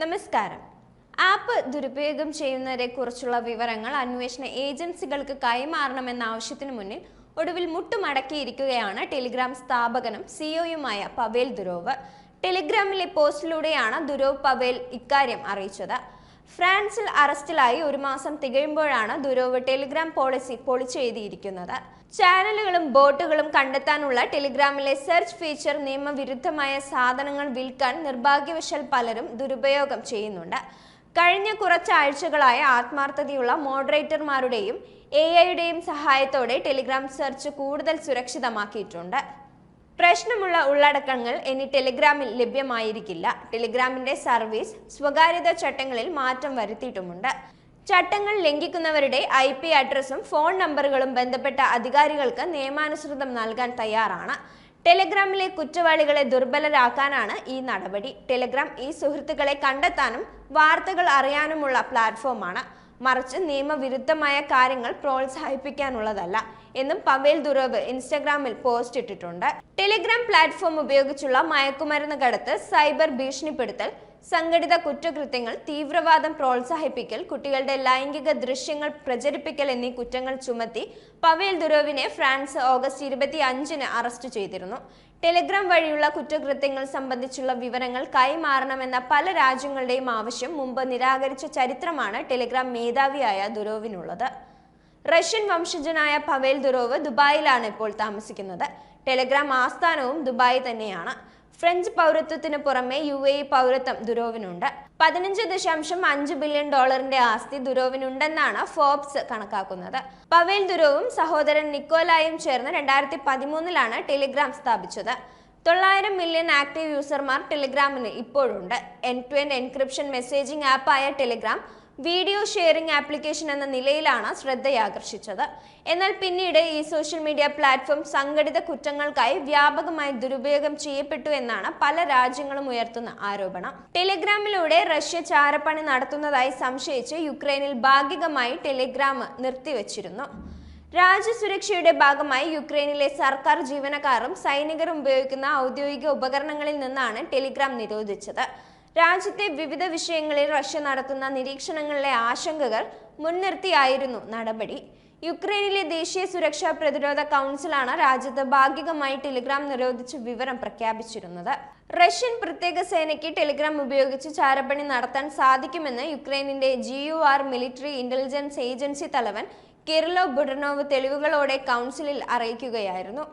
നമസ്കാരം. ആപ്പ് ദുരുപയോഗം ചെയ്യുന്നവരെ കുറിച്ചുള്ള വിവരങ്ങൾ അന്വേഷണ ഏജൻസികൾക്ക് കൈമാറണമെന്ന ആവശ്യത്തിന് മുന്നിൽ ഒടുവിൽ മുട്ടുമടക്കിയിരിക്കുകയാണ് ടെലിഗ്രാം സ്ഥാപകനും സിഒയുമായ പവേൽ ദുരോവ്. ടെലിഗ്രാമിലെ പോസ്റ്റിലൂടെയാണ് ദുരോവ് പവേൽ ഇക്കാര്യം അറിയിച്ചത്. ഫ്രാൻസിൽ അറസ്റ്റിലായി ഒരു മാസം തികയുമ്പോഴാണ് ദുരോവ് ടെലിഗ്രാം പോളിസി പൊളിച്ചെഴുതിയിരിക്കുന്നത്. ചാനലുകളും ബോട്ടുകളും കണ്ടെത്താനുള്ള ടെലിഗ്രാമിലെ സെർച്ച് ഫീച്ചർ നിയമവിരുദ്ധമായ സാധനങ്ങൾ വിൽക്കാൻ നിർഭാഗ്യവശാൽ പലരും ദുരുപയോഗം ചെയ്യുന്നുണ്ട്. കഴിഞ്ഞ കുറച്ചാഴ്ചകളായ ആത്മാർത്ഥതയുള്ള മോഡറേറ്റർമാരുടെയും എ ഐയുടെയും സഹായത്തോടെ ടെലിഗ്രാം സെർച്ച് കൂടുതൽ സുരക്ഷിതമാക്കിയിട്ടുണ്ട്. പ്രശ്നമുള്ള ഉള്ളടക്കങ്ങൾ ഇനി ടെലിഗ്രാമിൽ ലഭ്യമായിരിക്കില്ല. ടെലിഗ്രാമിന്റെ സർവീസ് സ്വകാര്യത ചട്ടങ്ങളിൽ മാറ്റം വരുത്തിയിട്ടുമുണ്ട്. ചട്ടങ്ങൾ ലംഘിക്കുന്നവരുടെ ഐ പി അഡ്രസ്സും ഫോൺ നമ്പറുകളും ബന്ധപ്പെട്ട അധികാരികൾക്ക് നിയമാനുസൃതം നൽകാൻ തയ്യാറാണ്. ടെലിഗ്രാമിലെ കുറ്റവാളികളെ ദുർബലരാക്കാനാണ് ഈ നടപടി. ടെലിഗ്രാം ഈ സുഹൃത്തുക്കളെ കണ്ടെത്താനും വാർത്തകൾ അറിയാനുമുള്ള പ്ലാറ്റ്ഫോമാണ്. മറിച്ച് നിയമവിരുദ്ധമായ കാര്യങ്ങൾ പ്രോത്സാഹിപ്പിക്കാനുള്ളതല്ല എന്നും പവേൽ ദുറവ് ഇൻസ്റ്റഗ്രാമിൽ പോസ്റ്റ് ഇട്ടിട്ടുണ്ട്. ടെലിഗ്രാം പ്ലാറ്റ്ഫോം ഉപയോഗിച്ചുള്ള മയക്കുമരുന്ന് കടത്ത് സൈബർ ഭീഷണിപ്പെടുത്തൽ സംഘടിത കുറ്റകൃത്യങ്ങൾ തീവ്രവാദം പ്രോത്സാഹിപ്പിക്കൽ കുട്ടികളുടെ ലൈംഗിക ദൃശ്യങ്ങൾ പ്രചരിപ്പിക്കൽ എന്നീ കുറ്റങ്ങൾ ചുമത്തി പവേൽ ദുരോവിനെ ഫ്രാൻസ് ഓഗസ്റ്റ് ഇരുപത്തി അഞ്ചിന് അറസ്റ്റ് ചെയ്തിരുന്നു. ടെലിഗ്രാം വഴിയുള്ള കുറ്റകൃത്യങ്ങൾ സംബന്ധിച്ചുള്ള വിവരങ്ങൾ കൈമാറണമെന്ന പല രാജ്യങ്ങളുടെയും ആവശ്യം മുമ്പ് നിരാകരിച്ച ചരിത്രമാണ് ടെലിഗ്രാം മേധാവിയായ ദുരോവിനുള്ളത്. റഷ്യൻ വംശജനായ പവേൽ ദുരോവ് ദുബായിലാണ് ഇപ്പോൾ താമസിക്കുന്നത്. ടെലിഗ്രാം ആസ്ഥാനവും ദുബായി തന്നെയാണ്. ഫ്രഞ്ച് പൗരത്വത്തിന് പുറമെ യു എ പൗരത്വം ദുരോവിനുണ്ട്. പതിനഞ്ച് ദശാംശം അഞ്ച് ബില്യൺ ഡോളറിന്റെ ആസ്തി ദുരോവിനുണ്ടെന്നാണ് ഫോബ്സ് കണക്കാക്കുന്നത്. പവേൽ ദുരോവും സഹോദരൻ നിക്കോലായും ചേർന്ന് രണ്ടായിരത്തി പതിമൂന്നിലാണ് ടെലിഗ്രാം സ്ഥാപിച്ചത്. തൊള്ളായിരം മില്യൺ ആക്റ്റീവ് യൂസർമാർ ടെലിഗ്രാമിന് ഇപ്പോഴുണ്ട്. N to N encryption messaging ആപ്പായ Telegram video sharing application എന്ന നിലയിലാണ് ശ്രദ്ധയാകർഷിച്ചത്. എന്നാൽ പിന്നീട് ഈ സോഷ്യൽ മീഡിയ പ്ലാറ്റ്ഫോം സംഘടിത കുറ്റങ്ങൾക്കായി വ്യാപകമായി ദുരുപയോഗം ചെയ്യപ്പെട്ടു എന്നാണ് പല രാജ്യങ്ങളും ഉയർത്തുന്ന ആരോപണം. ടെലിഗ്രാമിലൂടെ റഷ്യ ചാരപ്പണി നടത്തുന്നതായി സംശയിച്ച് യുക്രൈനിൽ ഭാഗികമായി ടെലിഗ്രാം നിർത്തിവച്ചിരുന്നു. രാജ്യസുരക്ഷയുടെ ഭാഗമായി യുക്രൈനിലെ സർക്കാർ ജീവനക്കാരും സൈനികരും ഉപയോഗിക്കുന്ന ഔദ്യോഗിക ഉപകരണങ്ങളിൽ നിന്നാണ് ടെലിഗ്രാം നിരോധിച്ചത്. രാജ്യത്തെ വിവിധ വിഷയങ്ങളിൽ റഷ്യ നടത്തുന്ന നിരീക്ഷണങ്ങളിലെ ആശങ്കകൾ മുൻനിർത്തിയായിരുന്നു നടപടി. യുക്രൈനിലെ ദേശീയ സുരക്ഷാ പ്രതിരോധ കൗൺസിലാണ് രാജ്യത്ത് ഭാഗികമായി ടെലിഗ്രാം നിരോധിച്ച് വിവരം പ്രഖ്യാപിച്ചിരുന്നത്. റഷ്യൻ പ്രത്യേക സേനയ്ക്ക് ടെലിഗ്രാം ഉപയോഗിച്ച് ചാരപ്പണി നടത്താൻ സാധിക്കുമെന്ന് യുക്രൈനിന്റെ G U R military intelligence agency തലവൻ കിർലോ ബുഡനോവ് തെളിവുകളോടെ കൗൺസിലിൽ അറിയിക്കുകയായിരുന്നു.